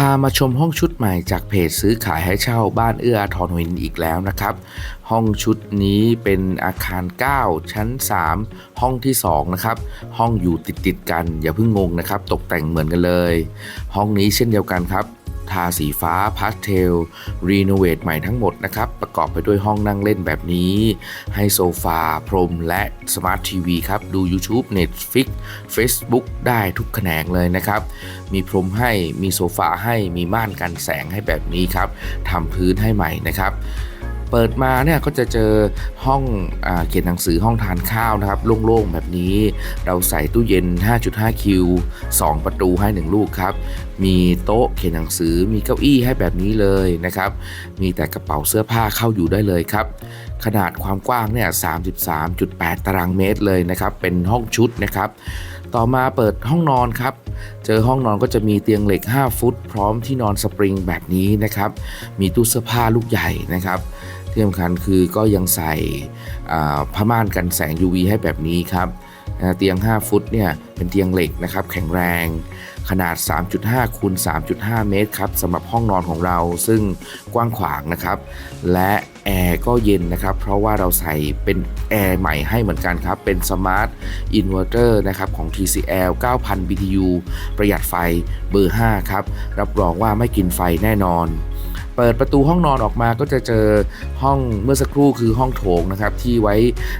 พามาชมห้องชุดใหม่จากเพจซื้อขายให้เช่าบ้านเอื้อทอนวหินอีกแล้วนะครับ ห้องชุดนี้เป็นอาคาร 9 ชั้น 3 ห้องที่ 2 นะครับ ห้องอยู่ติดติดกันอย่าเพิ่งงงนะครับ ตกแต่งเหมือนกันเลย ห้องนี้เช่นเดียวกันครับาสีฟ้าพาสเทล รีโนเวทใหม่ทั้งหมดนะครับ ประกอบไปด้วยห้องนั่งเล่นแบบนี้ ให้โซฟา พรมและสมาร์ททีวีครับ ดู YouTube Netflix Facebook ได้ทุกแขนงเลยนะครับ มีพรมให้มีโซฟาให้มีม่านกันแสงให้แบบนี้ครับทำพื้นให้ใหม่นะครับ เปิดมาเนี่ยก็จะเจอห้องอเขียนหนังสือห้องทานข้าวนะครับโล่งๆแบบนี้ เราใส่ตู้เย็น 5.5 คิว 2 ประตูให้ 1 ลูกครับ มีโต๊ะเขียนหนังสือมีเก้าอี้ให้แบบนี้เลยนะครับ มีแต่กระเป๋าเสื้อผ้าเข้าอยู่ได้เลยครับ ขนาดความกว้างเนี่ย 33.8 ตารางเมตรเลยนะครับ เป็นห้องชุดนะครับ ต่อมาเปิดห้องนอนครับ เจอห้องนอนก็จะมีเตียงเหล็ก 5 ฟุต พร้อมที่นอนสปริงแบบนี้นะครับ มีตู้เสื้อผ้าลูกใหญ่นะครับที่สำคัญคือก็ยังใส่ผ้าม่านกันแสง UV ให้แบบนี้ครับ เตียง 5 ฟุตเนี่ยเป็นเตียงเหล็กนะครับแข็งแรงขนาด 3.5คูณ3.5 เมตรครับสำหรับห้องนอนของเราซึ่งกว้างขวางนะครับ และแอร์ก็เย็นนะครับ เพราะว่าเราใส่เป็นแอร์ใหม่ให้เหมือนกันครับ เป็นสมาร์ทอินเวอร์เตอร์นะครับของ TCL 9,000 BTU ประหยัดไฟเบอร์ 5 ครับ รับรองว่าไม่กินไฟแน่นอน เปิดประตูห้องนอนออกมาก็จะเจอห้องเมื่อสักครู่คือห้องโถงนะครับที่ไว้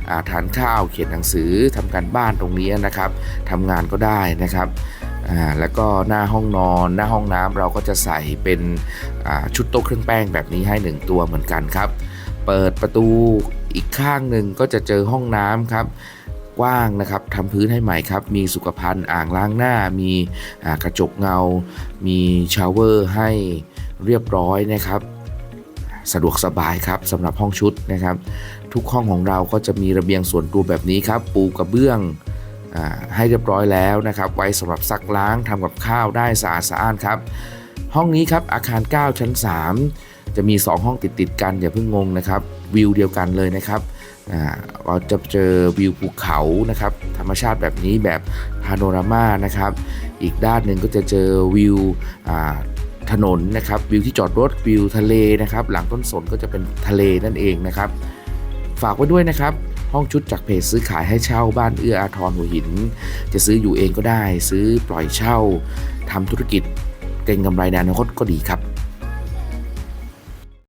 อ่าทานข้าวเขียนหนังสือทำการบ้านตรงนี้นะครับทำงานก็ได้นะครับแล้วก็หน้าห้องนอนหน้าห้องน้ำเราก็จะใส่เป็นชุดโต๊ะเครื่องแป้งแบบนี้ให้ 1 ตัวเหมือนกันครับ เปิดประตูอีกข้างหนึ่งก็จะเจอห้องน้ำครับกว้างนะครับทำพื้นให้ใหม่ครับ มีสุขภัณฑ์อ่างล้างหน้า มีกระจกเงา มีชาวเวอร์ให้ เรียบร้อยนะครับ สะดวกสบายครับสำหรับห้องชุดนะครับ ทุกห้องของเราก็จะมีระเบียงส่วนตัวแบบนี้ครับ ปูกระเบื้องอให้เรียบร้อยแล้วนะครับ ไว้สำหรับซักล้างทำกับข้าวได้สะอาดสะอ้านครับ ห้องนี้ครับอาคาร 9 ชั้น 3 จะมี 2 ห้องติดติดกันอย่าเพิ่งงงนะครับวิวเดียวกันเลยนะครับเราจะเจอวิวภูเขานะครับธรรมชาติแบบนี้แบบพาโนรามานะครับ อีกด้านหนึ่งก็จะเจอวิว ถนนนะครับวิวที่จอดรถวิวทะเลนะครับ หลังต้นสนก็จะเป็นทะเลนั่นเองนะครับ ฝากไว้ด้วยนะครับ ห้องชุดจากเพจซื้อขายให้เช่าบ้านเอื้ออาทรหัวหิน จะซื้ออยู่เองก็ได้ ซื้อปล่อยเช่าทำธุรกิจเก่งกำไรในอนาคตก็ดีครับ